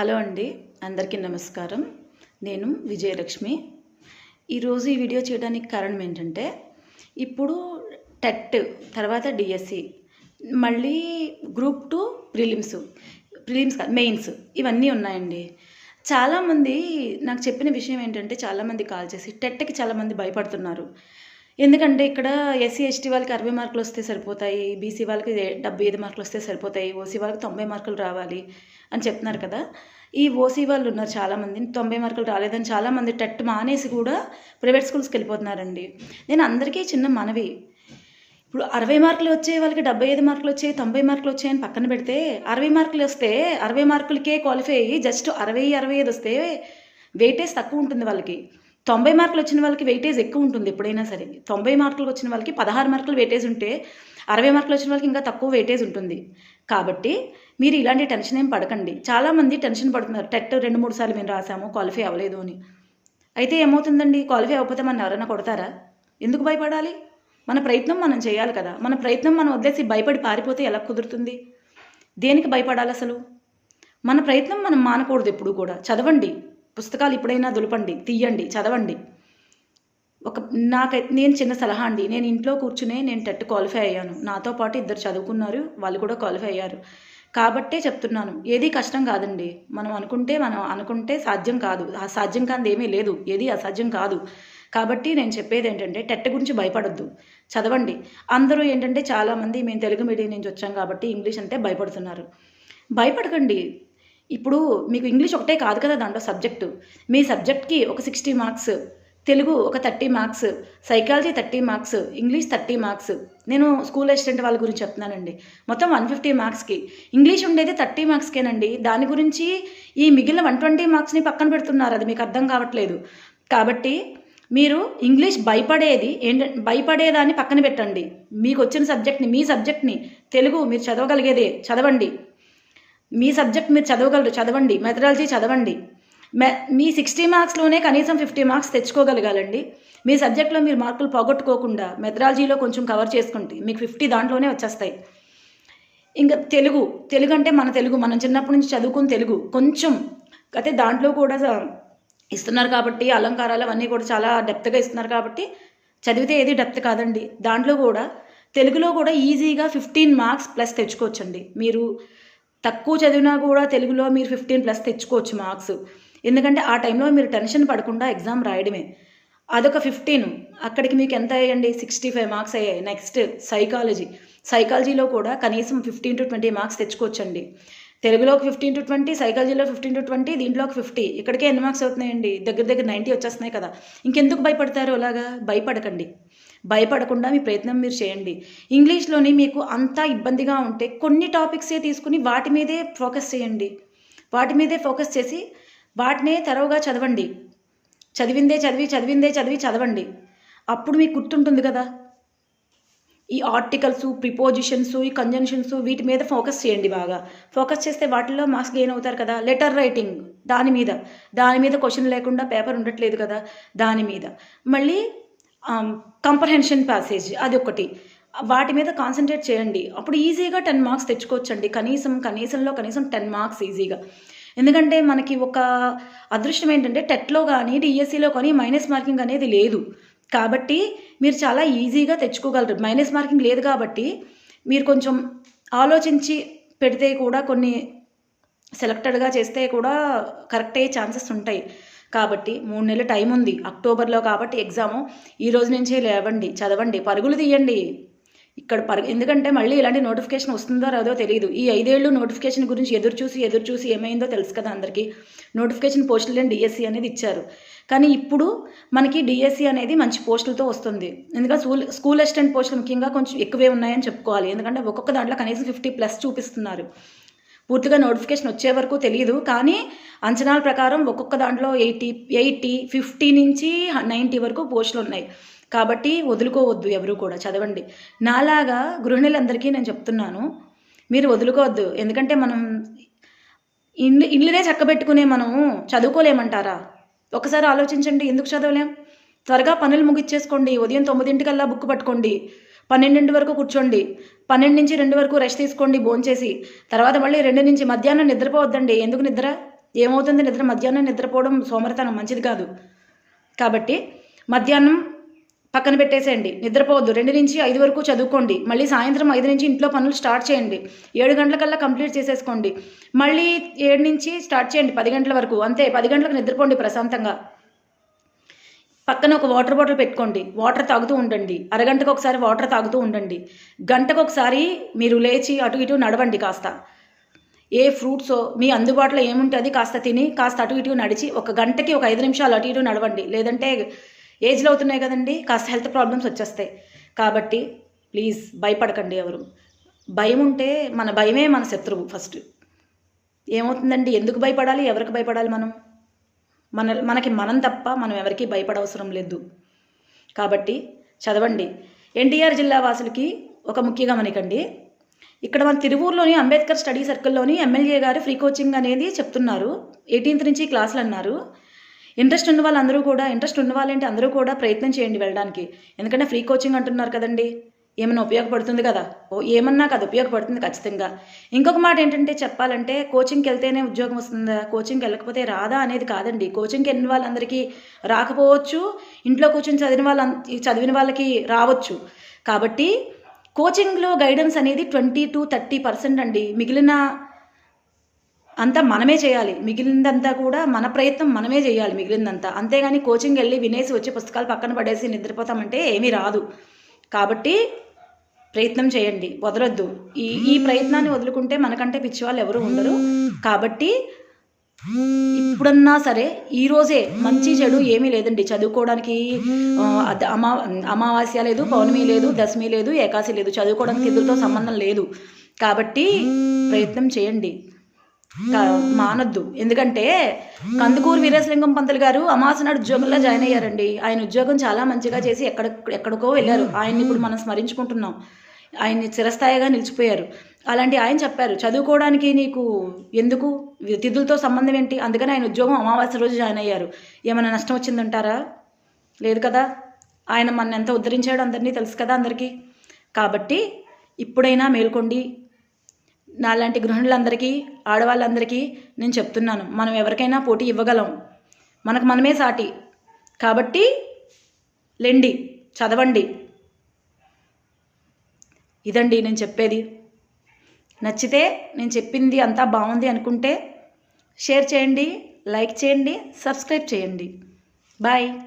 Hello అండి అందరికీ నమస్కారం. నేను విజయలక్ష్మి. ఈరోజు ఈ వీడియో చేయడానికి కారణం ఏంటంటే ఇప్పుడు టెట్ తర్వాత డిఎస్సి మళ్ళీ గ్రూప్ టూ ప్రిలిమ్స్ ప్రిలిమ్స్ కాదు మెయిన్స్ ఇవన్నీ ఉన్నాయండి. చాలామంది నాకు చెప్పిన విషయం ఏంటంటే చాలామంది కాల్ చేసి టెట్కి చాలామంది భయపడుతున్నారు. ఎందుకంటే ఇక్కడ ఎస్సీ ఎస్టీ వాళ్ళకి అరవై మార్కులు వస్తే సరిపోతాయి బీసీ వాళ్ళకి డెబ్బై ఐదు మార్కులు వస్తే సరిపోతాయి ఓసీ వాళ్ళకి తొంభై మార్కులు రావాలి అని చెప్తున్నారు కదా. ఈ ఓసీ వాళ్ళు ఉన్నారు చాలామంది. తొంభై మార్కులు రాలేదని చాలామంది టెట్ మానేసి కూడా ప్రైవేట్ స్కూల్స్కి వెళ్ళిపోతున్నారండి. నేను అందరికీ చిన్న మనవి. ఇప్పుడు అరవై మార్కులు వచ్చే వాళ్ళకి డెబ్బై ఐదు మార్కులు వచ్చాయి తొంభై మార్కులు వచ్చాయని పక్కన పెడితే అరవై మార్కులు వస్తే అరవై మార్కులకే క్వాలిఫై అయ్యి జస్ట్ అరవై అరవై ఐదు వస్తే వెయిటేజ్ తక్కువ ఉంటుంది వాళ్ళకి. తొంభై మార్కులు వచ్చిన వాళ్ళకి వెయిటేజ్ ఎక్కువ ఉంటుంది ఎప్పుడైనా సరే. తొంభై మార్కులు వచ్చిన వాళ్ళకి పదహారు మార్కులు వెయిటేజ్ ఉంటే అరవై మార్కులు వచ్చిన వాళ్ళకి ఇంకా తక్కువ వెయిటేజ్ ఉంటుంది. కాబట్టి మీరు ఇలాంటి టెన్షన్ ఏం పడకండి. చాలామంది టెన్షన్ పడుతున్నారు. టెట్ రెండు మూడు సార్లు మేము రాసాము క్వాలిఫై అవ్వలేదు అని. అయితే ఏమవుతుందండి? క్వాలిఫై అవ్వకపోతే మన ఎవరైనా కొడతారా? ఎందుకు భయపడాలి? మన ప్రయత్నం మనం చేయాలి కదా. మన ప్రయత్నం మనం వదిలేసి భయపడి పారిపోతే ఎలా కుదురుతుంది? దేనికి భయపడాలి అసలు? మన ప్రయత్నం మనం మానకూడదు ఎప్పుడు కూడా. చదవండి. పుస్తకాలు ఇప్పుడైనా దులపండి తీయండి చదవండి. ఒక నాకై నేను చిన్న సలహా అండి. నేను ఇంట్లో కూర్చునే నేను టెట్ క్వాలిఫై అయ్యాను. నాతో పాటు ఇద్దరు చదువుకున్నారు వాళ్ళు కూడా క్వాలిఫై అయ్యారు. కాబట్టే చెప్తున్నాను ఏది కష్టం కాదండి. మనం అనుకుంటే మనం అనుకుంటే సాధ్యం కాదు. సాధ్యం కాదు ఏమీ లేదు. ఏది అసాధ్యం కాదు. కాబట్టి నేను చెప్పేది ఏంటంటే టెట్ గురించి భయపడద్దు. చదవండి. అందరూ ఏంటంటే చాలామంది మేము తెలుగు మీడియం నుంచి వచ్చాం కాబట్టి ఇంగ్లీష్ అంటే భయపడుతున్నారు. భయపడకండి. ఇప్పుడు మీకు ఇంగ్లీష్ ఒకటే కాదు కదా దాంట్లో సబ్జెక్టు మీ సబ్జెక్ట్కి ఒక సిక్స్టీ మార్క్స్ తెలుగు ఒక thirty marks psychology thirty marks English thirty marks నేను స్కూల్ అసిస్టెంట్ వాళ్ళ గురించి చెప్తున్నానండి. మొత్తం వన్ ఫిఫ్టీ మార్క్స్కి ఇంగ్లీష్ ఉండేది థర్టీ మార్క్స్కేనండి దాని గురించి ఈ మిగిలిన వన్ ట్వంటీ మార్క్స్ని పక్కన పెడుతున్నారు. అది మీకు అర్థం కావట్లేదు. కాబట్టి మీరు ఇంగ్లీష్ భయపడేది ఏంటంటే భయపడేదాన్ని పక్కన పెట్టండి. మీకు వచ్చిన సబ్జెక్ట్ని మీ సబ్జెక్ట్ని తెలుగు మీరు చదవగలిగేదే చదవండి. మీ సబ్జెక్ట్ మీరు చదవగలరు చదవండి. మెథడాలజీ చదవండి. మె మీ సిక్స్టీ మార్క్స్లోనే కనీసం ఫిఫ్టీ మార్క్స్ తెచ్చుకోగలగాలండి. మీ సబ్జెక్ట్లో మీరు మార్కులు పోగొట్టుకోకుండా మెథడాలజీలో కొంచెం కవర్ చేసుకుంటే మీకు ఫిఫ్టీ దాంట్లోనే వచ్చేస్తాయి. ఇంకా తెలుగు తెలుగు అంటే మన తెలుగు. మనం చిన్నప్పటి నుంచి చదువుకుని తెలుగు. కొంచెం అయితే దాంట్లో కూడా ఇస్తున్నారు కాబట్టి అలంకారాలు అవన్నీ కూడా చాలా డెప్త్గా ఇస్తున్నారు కాబట్టి చదివితే ఏది డెప్త్ కాదండి. దాంట్లో కూడా తెలుగులో కూడా ఈజీగా ఫిఫ్టీన్ మార్క్స్ ప్లస్ తెచ్చుకోవచ్చండి. మీరు తక్కువ చదివినా కూడా తెలుగులో మీరు ఫిఫ్టీన్ ప్లస్ తెచ్చుకోవచ్చు మార్క్స్ ఎందుకంటే ఆ టైంలో మీరు టెన్షన్ పడకుండా ఎగ్జామ్ రాయడమే. అదొక ఫిఫ్టీన్ అక్కడికి మీకు ఎంత అయ్యండి? సిక్స్టీ ఫైవ్ మార్క్స్ అయ్యాయి. నెక్స్ట్ సైకాలజీ సైకాలజీలో కూడా కనీసం ఫిఫ్టీన్ టు ట్వంటీ మార్క్స్ తెచ్చుకోవచ్చండి. తెలుగులో ఒక ఫిఫ్టీన్ టు ట్వంటీ సైకాలజీలో ఫిఫ్టీన్ టు ట్వంటీ దీంట్లో ఒక ఫిఫ్టీ ఇక్కడికే ఎన్ని మార్క్స్ అవుతున్నాయండి? దగ్గర దగ్గర నైంటీ వచ్చేస్తున్నాయి కదా. ఇంకెందుకు భయపడతారు అలాగా? భయపడకండి. భయపడకుండా మీ ప్రయత్నం మీరు చేయండి. ఇంగ్లీష్లోని మీకు అంతా ఇబ్బందిగా ఉంటే కొన్ని టాపిక్సే తీసుకుని వాటి మీదే ఫోకస్ చేయండి. వాటి మీదే ఫోకస్ చేసి వాటినే తెరవుగా చదవండి. చదివిందే చదివి చదివిందే చదివి చదవండి. అప్పుడు మీకు గుర్తుంటుంది కదా? ఈ ఆర్టికల్స్ ప్రిపోజిషన్స్ ఈ కంజంక్షన్స్ వీటి మీద ఫోకస్ చేయండి బాగా. ఫోకస్ చేస్తే వాటిల్లో మార్క్స్ గెయిన్ అవుతారు కదా? లెటర్ రైటింగ్ దాని మీద. దాని మీద క్వశ్చన్ లేకుండా పేపర్ ఉండట్లేదు కదా? దాని మీద. మళ్ళీ Um, కంప్రహెన్షన్ ప్యాసేజ్ అది ఒకటి. వాటి మీద కాన్సన్ట్రేట్ చేయండి. అప్పుడు ఈజీగా టెన్ మార్క్స్ తెచ్చుకోవచ్చండి. కనీసం కనీసంలో కనీసం టెన్ మార్క్స్ ఈజీగా ఎందుకంటే మనకి ఒక అదృష్టం ఏంటంటే టెట్లో కానీ డిఎస్సిలో కానీ మైనస్ మార్కింగ్ అనేది లేదు. కాబట్టి మీరు చాలా ఈజీగా తెచ్చుకోగలరు. మైనస్ మార్కింగ్ లేదు కాబట్టి మీరు కొంచెం ఆలోచించి పెడితే కూడా కొన్ని సెలెక్టెడ్గా చేస్తే కూడా కరెక్ట్ అయ్యే ఛాన్సెస్ ఉంటాయి. కాబట్టి మూడు నెలలు టైం ఉంది. అక్టోబర్లో కాబట్టి ఎగ్జాము ఈ రోజు నుంచే లేవండి. చదవండి. పరుగులు తీయండి. ఇక్కడ పరుగు ఎందుకంటే మళ్ళీ ఇలాంటి నోటిఫికేషన్ వస్తుందో రాదో తెలియదు ఈ ఐదేళ్ళు నోటిఫికేషన్ గురించి ఎదురు చూసి ఎదురు చూసి ఏమైందో తెలుసు కదా అందరికీ. నోటిఫికేషన్ పోస్టులు డిఎస్సి అనేది ఇచ్చారు. కానీ ఇప్పుడు మనకి డిఎస్సి అనేది మంచి పోస్టులతో వస్తుంది. ఎందుకంటే స్కూల్ స్కూల్ అసిస్టెంట్ పోస్టులు ముఖ్యంగా కొంచెం ఎక్కువే ఉన్నాయని చెప్పుకోవాలి. ఎందుకంటే ఒక్కొక్క దాంట్లో కనీసం ఫిఫ్టీ ప్లస్ చూపిస్తున్నారు. పూర్తిగా నోటిఫికేషన్ వచ్చే వరకు తెలియదు కానీ అంచనాల ప్రకారం ఒక్కొక్క దాంట్లో ఎయిటీ ఎయిటీ ఫిఫ్టీ నుంచి నైంటీ వరకు పోస్టులు ఉన్నాయి. కాబట్టి వదులుకోవద్దు ఎవరు కూడా. చదవండి. నాలాగా గృహిణులందరికీ నేను చెప్తున్నాను మీరు వదులుకోవద్దు. ఎందుకంటే మనం ఇల్లు ఇల్లునే చక్కబెట్టుకునే మనం చదువుకోలేమంటారా? ఒకసారి ఆలోచించండి ఎందుకు చదవలేం? త్వరగా పనులు ముగిచ్చేసుకోండి. ఉదయం తొమ్మిదింటికల్లా బుక్ పట్టుకోండి. పన్నెండింటి వరకు కూర్చోండి. పన్నెండు నుంచి రెండు వరకు రెస్ట్ తీసుకోండి భోంచేసి తర్వాత మళ్ళీ రెండు నుంచి మధ్యాహ్నం నిద్రపోవద్దండి. ఎందుకు నిద్ర? ఏమవుతుంది నిద్ర? మధ్యాహ్నం నిద్రపోవడం సోమరితనం మంచిది కాదు. కాబట్టి మధ్యాహ్నం పక్కన పెట్టేసేయండి. నిద్రపోవద్దు. రెండు నుంచి ఐదు వరకు చదువుకోండి. మళ్ళీ సాయంత్రం ఐదు నుంచి ఇంట్లో పనులు స్టార్ట్ చేయండి. ఏడు గంటలకల్లా కంప్లీట్ చేసేసుకోండి. మళ్ళీ ఏడు నుంచి స్టార్ట్ చేయండి. పది గంటల వరకు. అంతే. పది గంటలకు నిద్రపోండి ప్రశాంతంగా. పక్కన ఒక వాటర్ బాటిల్ పెట్టుకోండి. వాటర్ తాగుతూ ఉండండి. అరగంటకు ఒకసారి వాటర్ తాగుతూ ఉండండి. గంటకు ఒకసారి మీరు లేచి అటు ఇటు నడవండి కాస్త. ఏ ఫ్రూట్సో మీ అందుబాటులో ఏముంటుంది కాస్త తిని కాస్త అటు ఇటు నడిచి ఒక గంటకి ఒక ఐదు నిమిషాలు అటు ఇటు నడవండి. లేదంటే ఏజ్లో అవుతున్నాయి కదండి కాస్త హెల్త్ ప్రాబ్లమ్స్ వచ్చేస్తాయి. కాబట్టి ప్లీజ్ భయపడకండి ఎవరు. భయం ఉంటే మన భయమే మన శత్రువు ఫస్ట్. ఏమవుతుందండి? ఎందుకు భయపడాలి? ఎవరికి భయపడాలి మనం? మన మనకి మనం తప్ప మనం ఎవరికీ భయపడవసరం లేదు. కాబట్టి చదవండి. ఎన్టీఆర్ జిల్లా వాసులకి ఒక ముఖ్య గమనికండి. ఇక్కడ మన తిరువూరులోని అంబేద్కర్ స్టడీ సర్కిల్లోని ఎమ్మెల్యే గారు ఫ్రీ కోచింగ్ అనేది చెప్తున్నారు. ఎయిటీన్త్ నుంచి క్లాసులు అన్నారు. ఇంట్రెస్ట్ ఉన్న వాళ్ళందరూ కూడా ఇంట్రెస్ట్ ఉన్న వాళ్ళంటే అందరూ కూడా ప్రయత్నం చేయండి వెళ్ళడానికి. ఎందుకంటే ఫ్రీ కోచింగ్ అంటున్నారు కదండి. ఏమైనా ఉపయోగపడుతుంది కదా? ఓ ఏమన్నా కదా ఉపయోగపడుతుంది ఖచ్చితంగా. ఇంకొక మాట ఏంటంటే చెప్పాలంటే కోచింగ్కి వెళ్తేనే ఉద్యోగం వస్తుందా? కోచింగ్కి వెళ్ళకపోతే రాదా అనేది కాదండి. కోచింగ్కి వెళ్ళిన వాళ్ళందరికీ రాకపోవచ్చు. ఇంట్లో కూర్చొని చదివిన వాళ్ళ చదివిన వాళ్ళకి రావచ్చు. కాబట్టి కోచింగ్లో గైడెన్స్ అనేది ట్వంటీ టు థర్టీ పర్సెంట్ అండి. మిగిలిన అంతా మనమే చేయాలి. మిగిలిందంతా కూడా మన ప్రయత్నం మనమే చేయాలి మిగిలిందంతా. అంతేగాని కోచింగ్ వెళ్ళి వినేసి వచ్చి పుస్తకాలు పక్కన పడేసి నిద్రపోతామంటే ఏమీ రాదు. కాబట్టి ప్రయత్నం చేయండి వదలొద్దు. ఈ ఈ ప్రయత్నాన్ని వదులుకుంటే మనకంటే పిచ్చివాళ్ళు ఎవరు ఉండరు. కాబట్టి ఇప్పుడన్నా సరే ఈ రోజే మంచి చెడు ఏమీ లేదండి. చదువుకోవడానికి అమా అమావాస్య లేదు పౌర్ణమి లేదు దశమి లేదు ఏకాశి లేదు. చదువుకోవడానికి తిథులతో సంబంధం లేదు. కాబట్టి ప్రయత్నం చేయండి. మానొద్దు. ఎందుకంటే కందుకూరు వీరేశలింగం పంతులు గారు అమాస నాడు ఉద్యోగంలో జాయిన్ అయ్యారండి. ఆయన ఉద్యోగం చాలా మంచిగా చేసి ఎక్కడ ఎక్కడికో వెళ్ళారు. ఆయన్ని ఇప్పుడు మనం స్మరించుకుంటున్నాం. ఆయన్ని చిరస్థాయిగా నిలిచిపోయారు. అలాంటి ఆయన చెప్పారు చదువుకోవడానికి నీకు ఎందుకు? తిథులతో సంబంధం ఏంటి? అందుకని ఆయన ఉద్యోగం అమావాస్య రోజు జాయిన్ అయ్యారు. ఏమైనా నష్టం వచ్చిందంటారా? లేదు కదా. ఆయన మన ఎంత ఉద్ధరించాడు అందరినీ తెలుసు కదా అందరికీ. కాబట్టి ఇప్పుడైనా మేల్కొండి. నాలాంటి గృహిణులందరికీ ఆడవాళ్ళందరికీ నేను చెప్తున్నాను మనం ఎవరికైనా పోటీ ఇవ్వగలం. మనకు మనమే సాటి. కాబట్టి లెండి చదవండి. ఇదండి నేను చెప్పేది. నచ్చితే నేను చెప్పింది అంతా బాగుంది అనుకుంటే షేర్ చేయండి లైక్ చేయండి సబ్స్క్రైబ్ చేయండి. బాయ్.